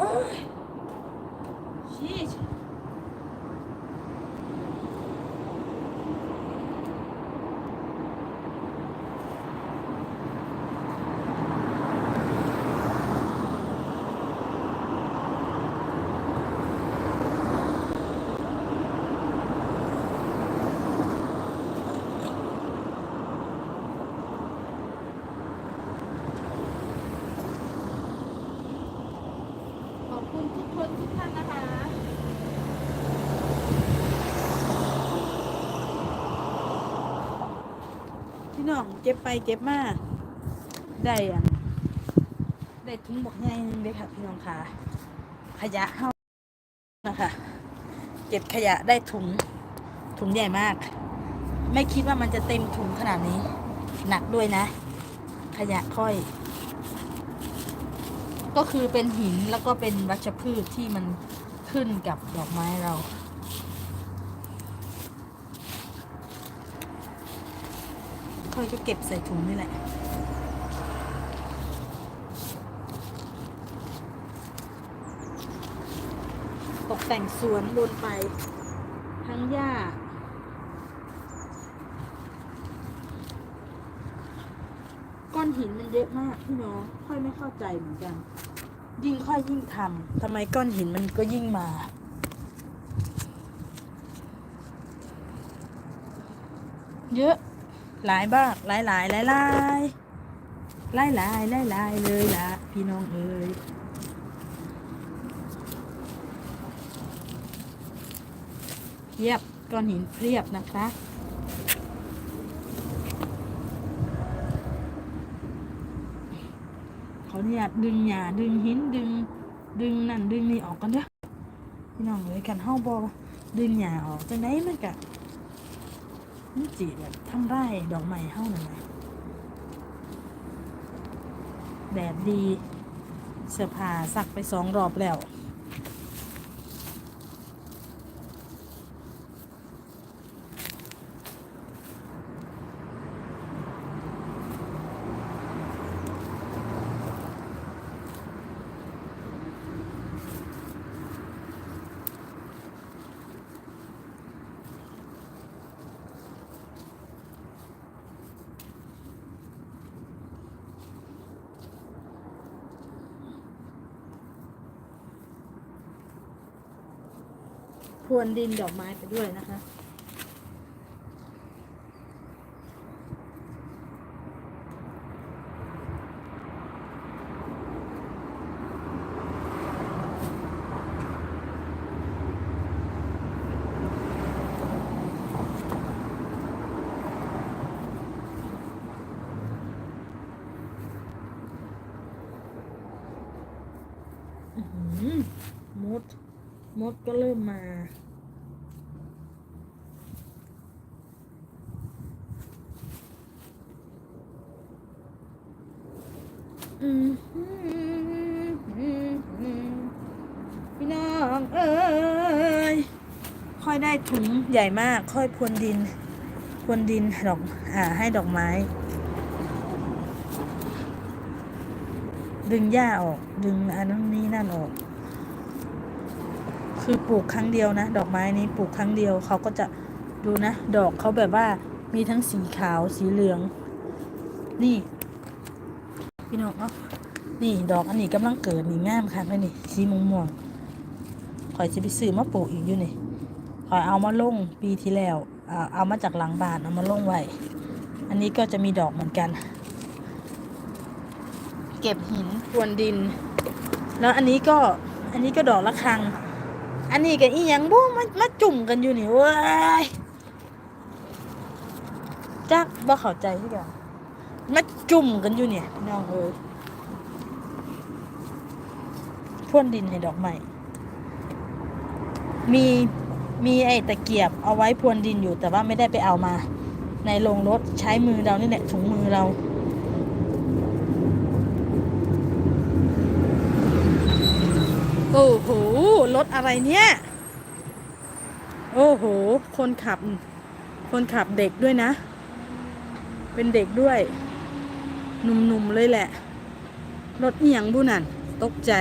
Ой. คุณทุกคนทุกท่านนะคะพี่น้องเก็บไปเก็บมาได้อะได้ถุงบอกใหญ่หนึงเลยค่ะพี่น้องค่ะ ขยะเข้านะคะเก็บขยะได้ถุงถุงใหญ่มาก ไม่คิดว่ามันจะเต็มถุงขนาดนี้ หนักด้วยนะ ขยะค่อย ก็คือเป็นหินแล้วก็เป็นวัชพืชที่มันขึ้นกับดอกไม้เรา ค่อยก็เก็บใส่ถุงนี่แหละตกแต่งสวนบนไป ทั้งหญ้า ก้อนหินมันเยอะมากพี่น้องค่อยไม่เข้าใจเหมือนกัน ยิ่งค่อยยิ่งทำทำไมก้อนหินมันก็ยิ่งมาเยอะหลายบ้างหลายหลายหลายหลายหลายหลายหลายหลายเลยละพี่น้องเอ้ยเพียบก้อนหินเพียบนะคะ เขาเนี่ยดึงหญ้าดึงหินดึง ดึงนั่นดึงนี่ออกกันเด้อพี่น้องเลยกันเฮาบ่ดึงหญ้าออกจังไดมันกะมันจีแบบทำไรดอกไม้เฮานั่นแหละแดดดี เสื้อผ้าซักไปสองรอบแล้ว พรวนดินดอกไม้ไปด้วยนะคะอื้อหือ มดก็เริ่มมา อืมพี่น้องเอ้ย ค่อยได้ถุงใหญ่มาก ค่อยพรวนดินพรวนดินดอกหาให้ดอกไม้ ดึงหญ้าออก ดึงอันนั้นนี้นั่นออก คือปลูกครั้งเดียวนะ ดอกไม้นี้ปลูกครั้งเดียวเขาก็จะดูนะ ดอกเขาแบบว่ามีทั้งสีขาวสีเหลือง นี่ พี่น้องเนาะนี่ดอกอันนี้กำลังเกิดนี่งามค่ะนี่สีม่วงม่วงๆข่อยจะไปซื้อมาปลูกอีกอยู่นี่ข่อยเอามาลงปีที่แล้วเอาเอามาจากหลังบ้านเอามาลงไว้อันนี้ก็จะมีดอกเหมือนกัน เก็บหินพรวนดิน แล้วอันนี้ก็อันนี้ก็ดอกละครัง อันนี้กับอีหยังบุ้มามาจุ่มกันอยู่นี่เว้ยจักบ่เข้าใจที่กันมาจุ่มกันอยู่เนี่ยน้องเอ้ยพ่วนดินให้ดอกไม้มีมีไอ้ตะเกียบเอาไว้พรวนดินอยู่แต่ว่าไม่ได้ไปเอามา ในโรงรถใช้มือเรานี่แหละถุงมือเรา โอ้โห รถอะไรเนี่ย โอ้โห คนขับ คนขับเด็กด้วยนะ เป็นเด็กด้วย หนุ่มๆเลยแหละ รถเอียงบุนั่น ตกใจ